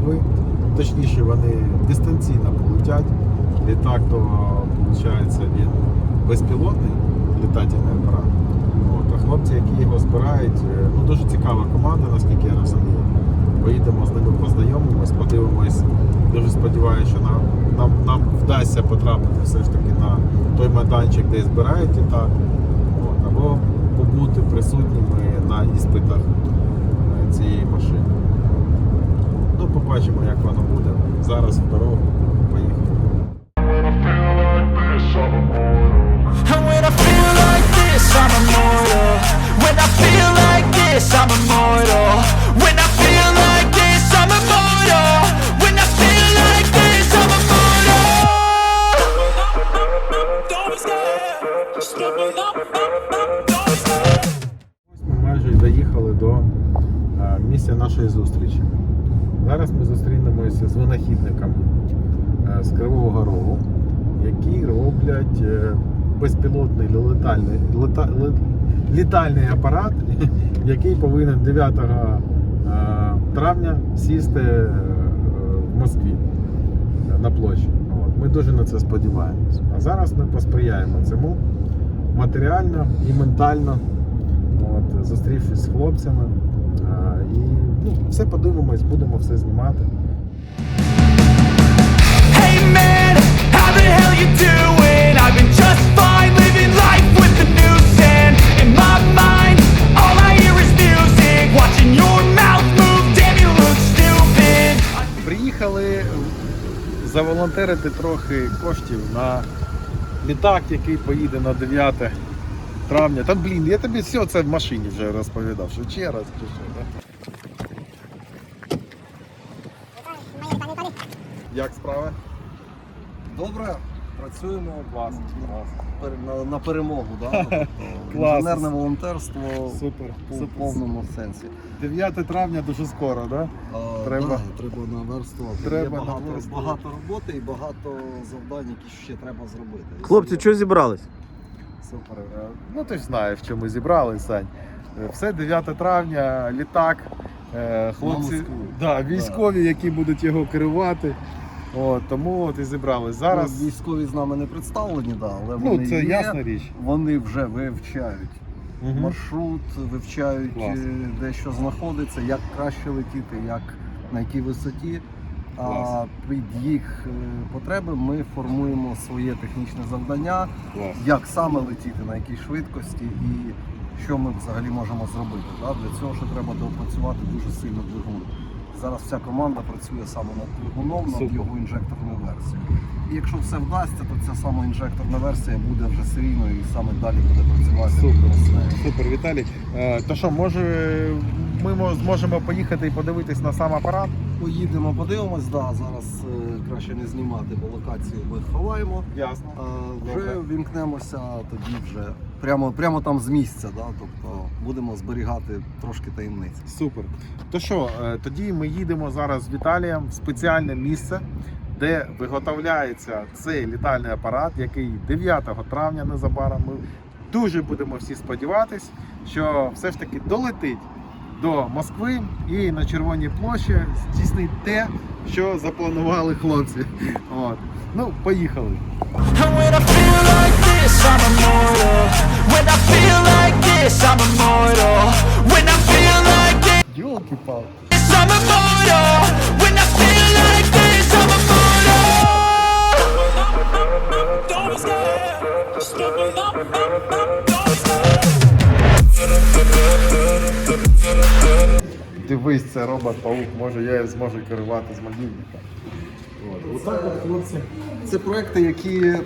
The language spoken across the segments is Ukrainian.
до Москви. Точніше, вони дистанційно полетять. Літак то виходить він безпілотний літательний апарат. От, а хлопці, які його збирають, е, ну дуже цікава команда, наскільки я розумію. Поїдемо з ними познайомимось, подивимось. Дуже сподіваюся, що нам, нам, нам вдасться потрапити все ж таки на той майданчик, де збирають літак. От, або побути присутніми на іспитах е, цієї машини. Побачимо, як воно буде. Зараз в дорогу. Летальний, лета, ле- літальний апарат, який повинен 9 е, травня сісти е, в Москві е, на площі. Ми дуже на це сподіваємось. А зараз ми посприяємо цьому матеріально і ментально. От, зустрівшись з хлопцями. І ну, все подивимось, будемо все знімати. Заволонтерити трохи коштів на літак, який поїде на 9 травня. Та блін, я тобі все це в машині вже розповідав, що ще раз. Да? Як справа? Добре, працюємо Клас, пер- на, на перемогу. Да? Тобто, Клас. Інженерне волонтерство Супер, у супер. повному сенсі. 9 травня дуже скоро, так? Да? А, Треба. Да, треба наверстувати. Треба Є багато, наверстувати. багато роботи і багато завдань, які ще треба зробити. Хлопці, що зібрались? Супер. Е, Ну ти ж знаєш, в чому ми зібралися, Сань. Е, Все 9 травня, літак, е, хлопці, да, військові, які будуть його керувати. От, тому от і зібрались. Зараз, Ну, військові з нами не представлені, да, але ну вони це є. ясна річ. Вони вже вивчають Мгм. маршрут, вивчають Клас. е, де що знаходиться, як краще летіти, як на якій висоті. А Клас. під їх е, потреби ми формуємо своє технічне завдання, Клас. як саме летіти, на якій швидкості і що ми взагалі можемо зробити. Да? Для цього ще треба доопрацювати дуже сильно двигун. Зараз вся команда працює саме над двигуном, над Супер. його інжекторною версією. І якщо все вдасться, то ця сама інжекторна версія буде вже серійною і саме далі буде працювати. Супер. Супер, Віталій. Е, То що, може ми мо- зможемо поїхати і подивитись на сам апарат? Поїдемо, подивимось. Да, зараз е, краще не знімати, бо локацію ми ховаємо. Ясно. А, вже вімкнемося тоді вже прямо, прямо там з місця. Да? Тобто будемо зберігати трошки таємниць. Супер. То що, е, тоді ми їдемо зараз з Віталієм в спеціальне місце, де виготовляється цей літальний апарат, який 9 травня незабаром. Ми дуже будемо всі сподіватись, що все ж таки долетить до Москви і на Червоній площі здійснить те, що запланували хлопці. От. Ну, поїхали. This, I'm immortal. When I feel like this, I'm immortal. When I feel like this, Йолки-палки. I'm immortal. When I feel like this, I'm immortal. Don't be scared. Just open up, up, up. Дивись, це робот-паук, може я зможу керувати з мобільника. От. Отак от, хлопці. Це проекти, які е,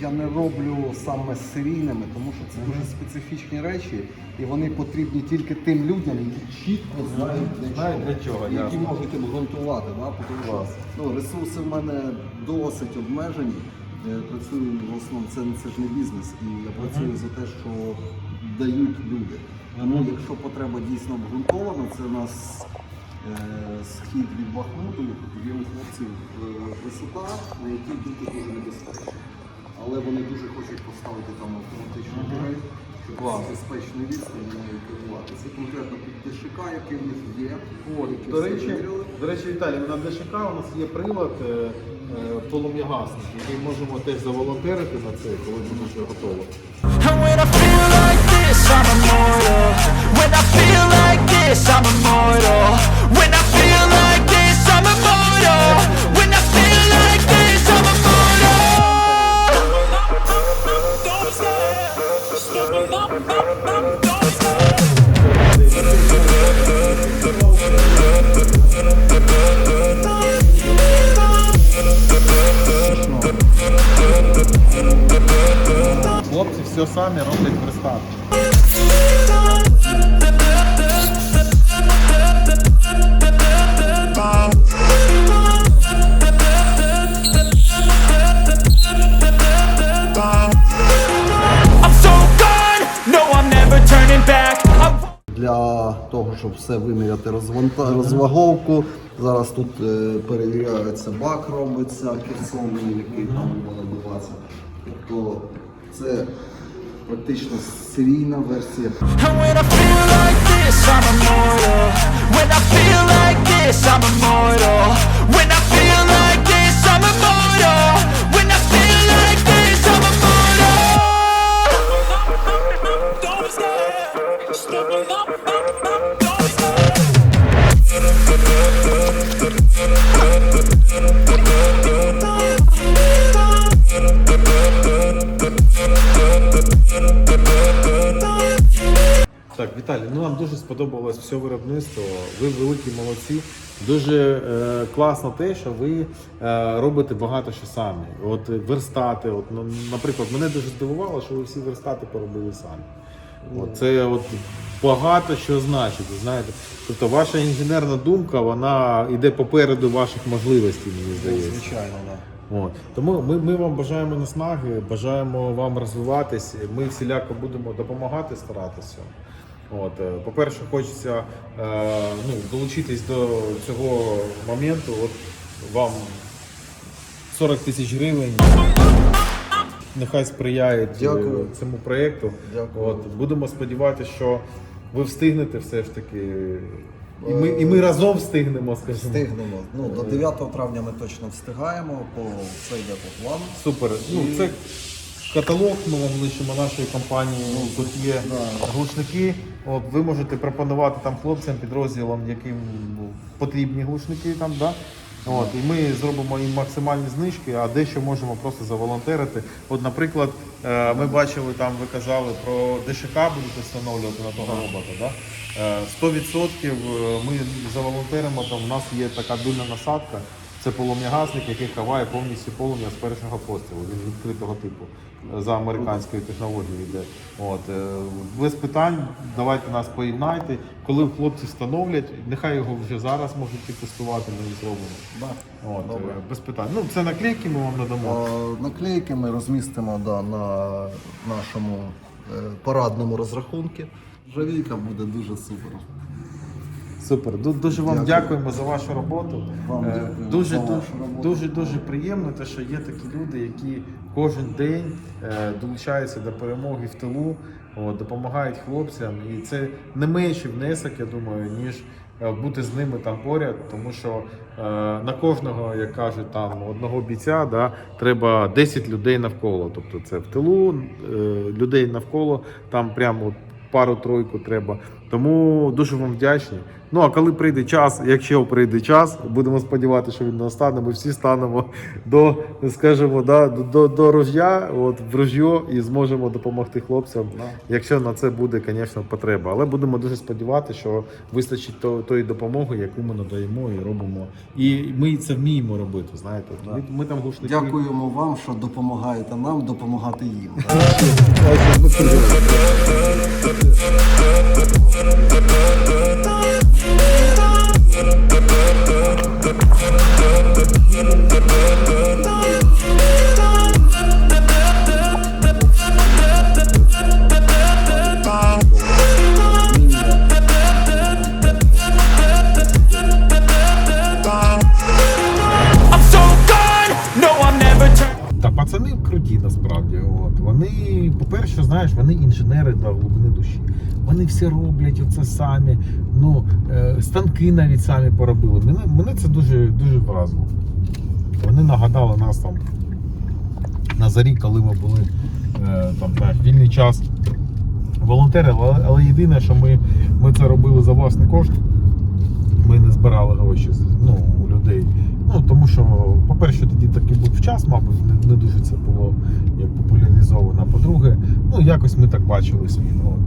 я не роблю саме серійними, тому що це дуже специфічні речі, і вони потрібні тільки тим людям, які чітко знають для Знають, чого, для чого, які ясно. можуть обґрунтувати. Да? Тому що Клас. ну, ресурси в мене досить обмежені. Я працюю в основному, це, це ж не бізнес, і я працюю за те, що дають люди. Тому якщо потреба дійсно обґрунтована, це у нас е, схід від Бахмуту, є у хлопців е, висота, на якій бути дуже небезпечно. Але вони дуже хочуть поставити там автоматичну дверь. щоб Клас. з безпечної відстані нею керувати. Це конкретно під ДШК, який в них є. От, до речі, виміряли. до речі, Віталій, на ДШК у нас є прилад е, е, полум'ягасник, який можемо теж заволонтерити на це, коли буде вже готово. And when I feel like this, I'm immortal. When I feel like this, I'm immortal. Turning back. I Для того, щоб все виміряти розванта- розваговку. Зараз тут е, перевіряється бак, робиться кірсовний, який там буде надуватися. Тобто це практично серійна версія. And when I feel like this, I'm immortal. When I feel like this, I'm immortal. When I feel like this, I'm immortal. Дуже сподобалось все виробництво. Ви великі молодці. Дуже е, класно те, що ви е, робите багато що самі. От верстати, от, ну, наприклад, мене дуже здивувало, що ви всі верстати поробили самі. От, це от багато що значить, знаєте. Тобто ваша інженерна думка, вона йде попереду ваших можливостей, мені здається. Звичайно, так. От. Тому ми, ми вам бажаємо наснаги, бажаємо вам розвиватись. Ми всіляко будемо допомагати старатися. От, е, по-перше, хочеться е, ну, долучитись до цього моменту. От вам 40 тисяч гривень. Нехай сприяють е, Дякую. цьому проєкту. Дякую. От, будемо сподіватися, що ви встигнете все ж таки. І ми, і ми разом встигнемо, скажімо. Встигнемо. Ну, до 9 травня ми точно встигаємо, по все йде по плану. Супер. Ну, це каталог, ми вам лишимо нашої компанії. Тут є да. глушники. От, ви можете пропонувати там хлопцям, підрозділам, яким ну, потрібні глушники там, да? От, і ми зробимо їм максимальні знижки, а дещо можемо просто заволонтерити. От, наприклад, е, ми бачили там, ви казали про ДШК будете встановлювати на того робота. Да? Е, 100% ми заволонтеримо, там у нас є така дульна насадка. Це полум'ягасник, який ховає повністю полум'я з першого пострілу. Він відкритого типу е, за американською технологією йде. От е, без питань, давайте нас поєднайте. Коли хлопці встановлять, нехай його вже зараз можуть і тестувати, ми зробимо. От, Добре. е, без питань. Ну це наклейки ми вам надамо. Е, Наклейки ми розмістимо да, на нашому е, парадному розрахунку. Жавійка буде дуже супер. Супер. Ду- Дуже вам Дякую. дякуємо за вашу роботу. Вам Е, дякую дуже, за вашу роботу. дуже дуже приємно, те, що є такі люди, які кожен день е, долучаються до перемоги в тилу, допомагають хлопцям. І це не менший внесок, я думаю, ніж е, бути з ними там поряд, тому що на кожного, як кажуть, там одного бійця да, треба 10 людей навколо. Тобто це в тилу, людей навколо, там прямо пару-тройку треба. Тому дуже вам вдячні. Ну а коли прийде час, якщо прийде час, будемо сподіватися, що він настане, ми всі станемо до, скажімо, да, до, до ружя, от в ружьо і зможемо допомогти хлопцям, якщо на це буде, звісно, потреба. Але будемо дуже сподіватися, що вистачить то, тої допомоги, яку ми надаємо і робимо. І ми це вміємо робити. Знаєте, ми, ми там глушники. Дякуємо вам, що допомагаєте нам допомагати їм. знаєш, вони інженери. до глибини душі. Вони все роблять оце самі. Ну, е, станки навіть самі поробили. Мене, мене це дуже, дуже вразило. Вони нагадали нас там на зарі, коли ми були е, там, знаєш, вільний час волонтери, але, але єдине, що ми, ми це робили за власний кошт. Ми не збирали гроші ну. Ну, тому що, по-перше, тоді такий був час, мабуть, не, не дуже це було як популяризовано. По-друге, ну якось ми так бачили світ. От.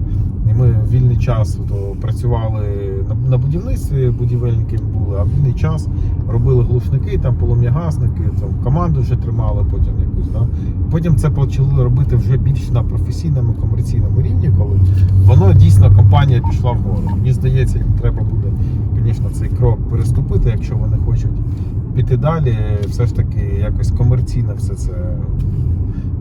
І ми в вільний час то працювали на, на будівництві, будівельники були, а в вільний час робили глушники, там полум'ягасники, там команду вже тримали потім якусь. Да? Потім це почали робити вже більш на професійному комерційному рівні, коли воно дійсно компанія пішла вгору. Мені здається, їм треба буде, звісно, цей крок переступити, якщо вони хочуть піти далі, все ж таки якось комерційно все це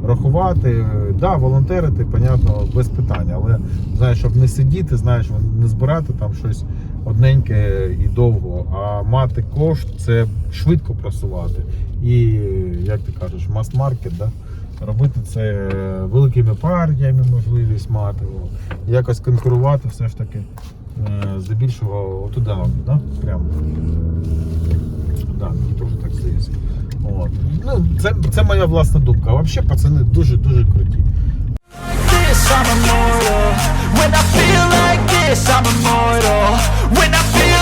рахувати. Да, волонтерити, понятно, без питань, але знаєш, щоб не сидіти, знаєш, не збирати там щось одненьке і довго, а мати кошт це швидко просувати. І, як ти кажеш, мас-маркет, да? робити це великими партіями, можливість мати, якось конкурувати все ж таки. е, Здебільшого туди, да? прямо. Ну, Це це моя власна думка. А взагалі пацани дуже-дуже круті. When I feel like this, I'm immortal. When I feel